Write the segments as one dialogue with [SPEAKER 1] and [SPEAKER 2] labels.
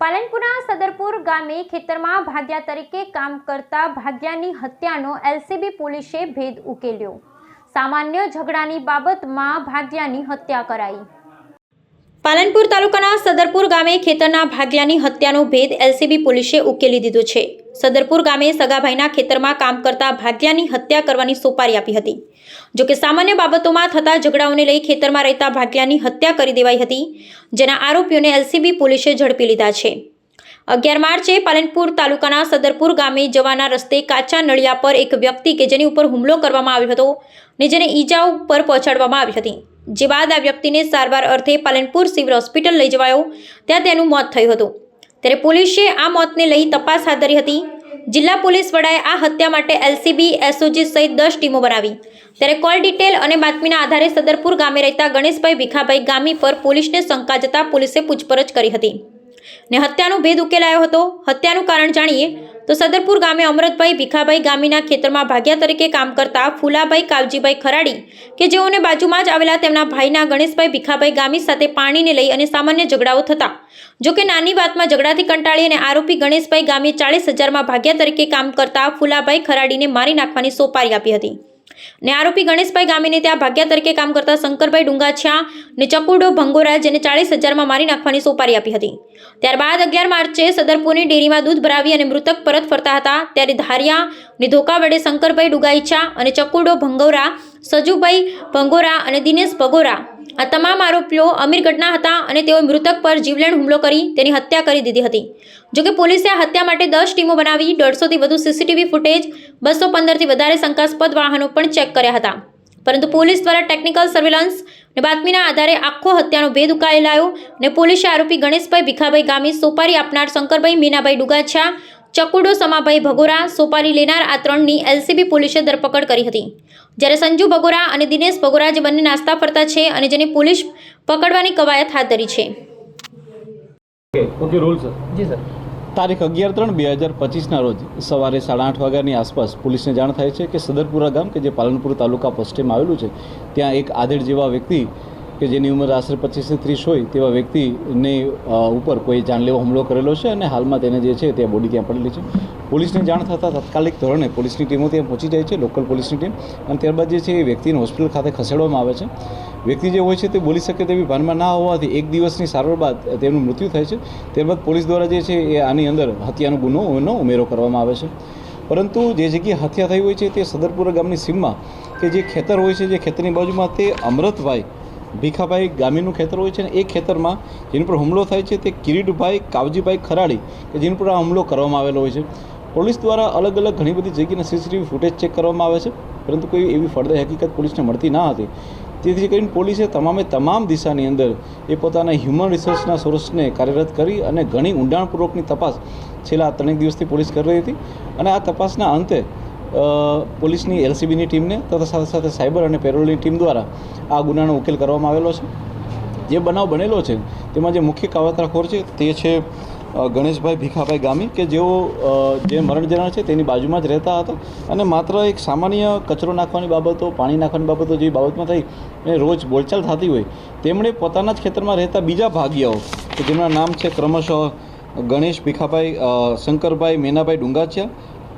[SPEAKER 1] પાલનપુરના સદરપુર ગામે ખેતરમાં ભાગ્યા તરીકે કામ કરતા ભાગ્યાની હત્યાનો એલસીબી પોલીસે ભેદ ઉકેલ્યો. સામાન્ય ઝઘડાની બાબતમાં ભાગ્યાની હત્યા કરાઈ. પાલનપુર તાલુકાના સદરપુર ગામે ખેતરના ભાગલાની હત્યાનો ભેદ એલસીબી પોલીસે ઉકેલી દીધો છે. સદરપુર ગામે સગાભાઈના ખેતરમાં કામ કરતા ભાગલાની હત્યા કરવાની સોપારી આપી હતી. જોકે સામાન્ય બાબતોમાં થતા ઝઘડાઓને લઈ ખેતરમાં રહેતા ભાગલાની હત્યા કરી દેવાઈ હતી, જેના આરોપીઓને એલસીબી પોલીસે ઝડપી લીધા છે. અગિયાર માર્ચે પાલનપુર તાલુકાના સદરપુર ગામે જવાના રસ્તે કાચા નળિયા પર એક વ્યક્તિ કે જેની ઉપર હુમલો કરવામાં આવ્યો હતો ને જેને ઈજાઓ પર પહોંચાડવામાં આવી હતી. જે બાદ આ વ્યક્તિને સારવાર અર્થે પાલનપુર સિવિલ હોસ્પિટલ લઈ જવાયો. ત્યાં તેનું મોત થયું હતું. ત્યારે પોલીસે આ મોતને લઈ તપાસ હાથ ધરી હતી. જિલ્લા પોલીસ વડાએ આ હત્યા માટે એલસીબી, એસઓજી સહિત દસ ટીમો બનાવી. ત્યારે કોલ ડિટેલ અને બાતમીના આધારે સદરપુર ગામે રહેતા ગણેશભાઈ ભીખાભાઈ ગામી પર પોલીસને શંકા જતા પોલીસે પૂછપરછ કરી હતી. ને હત્યાનો ભેદ ઉકેલાયો હતો. હત્યાનું કારણ જાણીએ તો સદરપુર ગામે અમરતભાઈ ભીખાભાઈ ગામીના ખેતરમાં ભાગ્યા તરીકે કામ કરતા ફુલાભાઈ કાવજીભાઈ ખરાડી કે જેઓને બાજુમાં જ આવેલા તેમના ભાઈના ગણેશભાઈ ભીખાભાઈ ગામી સાથે પાણીને લઈ અને સામાન્ય ઝઘડાઓ થતા. જોકે નાની વાતમાં ઝઘડાથી કંટાળી અને આરોપી ગણેશભાઈ ગામીએ ચાળીસ હજારમાં ભાગ્યા તરીકે કામ કરતા ફુલાભાઈ ખરાડીને મારી નાખવાની સોપારી આપી હતી. ને આરોપી ગણેશભાઈ ગામીને ત્યાં ભાગ્યા તરીકે કામ કરતા શંકરભાઈ ડુંગાછા ને ચકુડો ભંગોરા જેને ચાળીસ હજારમાં મારી નાખવાની સોપારી આપી હતી. ત્યારબાદ અગિયાર માર્ચે સદરપુરની ડેરીમાં દૂધ ભરાવી અને મૃતક પરત ફરતા હતા. ત્યારે ધારિયા ને ધોકા વડે શંકરભાઈ ડુગાઈચા અને ચકુડો ભંગોરા, સજુભાઈ ભંગોરા અને દિનેશ ભગોરા આ તમામ આરોપીઓ અમીરગઢના હતા અને તેઓએ મૃતક પર જીવલેણ હુમલો કરી તેની હત્યા કરી દીધી હતી. જોકે પોલીસે આ હત્યા માટે દસ ટીમો બનાવી દોઢસોથી વધુ સીસીટીવી ફૂટેજ, બસો પંદરથી વધારે શંકાસ્પદ વાહનો પણ ચેક કર્યા હતા. પરંતુ પોલીસ દ્વારા ટેકનિકલ સર્વેલન્સ ને બાતમીના આધારે આખો હત્યાનો ભેદ ઉકેલાયો ને પોલીસે આરોપી ગણેશભાઈ ભીખાભાઈ ગામી સોપારી આપનાર શંકરભાઈ મીનાભાઈ ડુગાછા ચકુડો સમાભાઈ ભગોરા સોપારી લેનાર આ ત્રણની એલસીબી પોલીસે ધરપકડ કરી હતી. જ્યારે સંજુ ભગોરા અને દિનેશ ભગોરા જે બંને નાસ્તા ફરતા છે અને જેની પોલીસ પકડવાની કવાયત હાથ ધરી છે.
[SPEAKER 2] Okay roll sir.
[SPEAKER 3] જી સર.
[SPEAKER 2] તારીખ અગિયાર ત્રણ બે હજાર પચીસના રોજ સવારે સાડા આઠ વાગ્યાની આસપાસ પોલીસને જાણ થાય છે કે સદરપુરા ગામ કે જે પાલનપુર તાલુકા પશ્ચિમ આવેલું છે ત્યાં એક આધેડ જેવા વ્યક્તિ કે જેની ઉંમર આશરે પચીસથી ત્રીસ હોય, તેવા વ્યક્તિને ઉપર કોઈ જાનલેવો હુમલો કરેલો છે અને હાલમાં તેને જે છે તે બોડી ત્યાં પડેલી છે. પોલીસને જાણ થતાં તાત્કાલિક ધોરણે પોલીસની ટીમો ત્યાં પહોંચી જાય છે, લોકલ પોલીસની ટીમ. અને ત્યારબાદ જે છે એ વ્યક્તિને હોસ્પિટલ ખાતે ખસેડવામાં આવે છે. વ્યક્તિ જે હોય છે તે બોલી શકે તેવી ભાનમાં ના હોવાથી એક દિવસની સારવાર બાદ તેમનું મૃત્યુ થાય છે. ત્યારબાદ પોલીસ દ્વારા જે છે એ આની અંદર હત્યાનો ગુનોનો ઉમેરો કરવામાં આવે છે. પરંતુ જે જગ્યાએ હત્યા થઈ હોય છે તે સદરપુરા ગામની સીમમાં, કે જે ખેતર હોય છે જે ખેતરની બાજુમાં, તે અમરતભાઈ ભીખાભાઈ ગામીનું ખેતર હોય છે ને એ ખેતરમાં જેની પર હુમલો થાય છે તે કિરીટભાઈ કાવજીભાઈ ખરાડી કે જેની પર આ હુમલો કરવામાં આવેલો હોય છે. પોલીસ દ્વારા અલગ અલગ ઘણી બધી જગ્યાના સીસીટીવી ફૂટેજ ચેક કરવામાં આવે છે, પરંતુ કોઈ એવી ફળદાય હકીકત પોલીસને મળતી ના હતી. તેથી કરીને પોલીસે તમામે તમામ દિશાની અંદર એ પોતાના હ્યુમન રિસર્ચના સોર્સને કાર્યરત કરી અને ઘણી ઊંડાણપૂર્વકની તપાસ છેલ્લા ત્રણેક દિવસથી પોલીસ કરી રહી હતી અને આ તપાસના અંતે પોલીસની એલસીબીની ટીમને તથા સાથે સાથે સાયબર અને પેરોલની ટીમ દ્વારા આ ગુનાનો ઉકેલ કરવામાં આવેલો છે. જે બનાવ બનેલો છે, તેમાં જે મુખ્ય કાવતરાખોર છે તે છે ગણેશભાઈ ભીખાભાઈ ગામી કે જેઓ જે મરણ જનાર છે તેની બાજુમાં જ રહેતા હતા અને માત્ર એક સામાન્ય કચરો નાખવાની બાબતો, પાણી નાખવાની બાબતો જેવી બાબતમાં થઈ અને રોજ બોલચાલ થતી હોય, તેમણે પોતાના જ ખેતરમાં રહેતા બીજા ભાગીયાઓ કે જેમના નામ છે ક્રમશઃ ગણેશ ભીખાભાઈ શંકરભાઈ મેનાભાઈ ડુંગાચિયા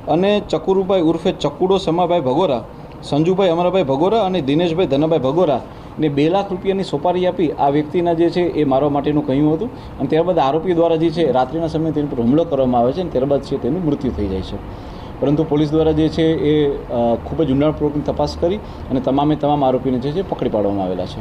[SPEAKER 2] અને ચકુરુભાઈ ઉર્ફે ચકુડો સમાભાઈ ભગોરા, સંજુભાઈ અમરાભાઈ ભગોરા અને દિનેશભાઈ ધનાભાઈ ભગોરા ને બે લાખ રૂપિયાની સોપારી આપી આ વ્યક્તિના જે છે એ મારવા માટેનું કહ્યું હતું. અને ત્યારબાદ આરોપી દ્વારા જે છે રાત્રિના સમયે તેની પર હુમલો કરવામાં આવે છે અને ત્યારબાદ છે તેનું મૃત્યુ થઈ જાય છે. પરંતુ પોલીસ દ્વારા જે છે એ ખૂબ જ ઊંડાણપૂર્વકની તપાસ કરી અને તમામે તમામ આરોપીને જે છે પકડી પાડવામાં આવેલા છે.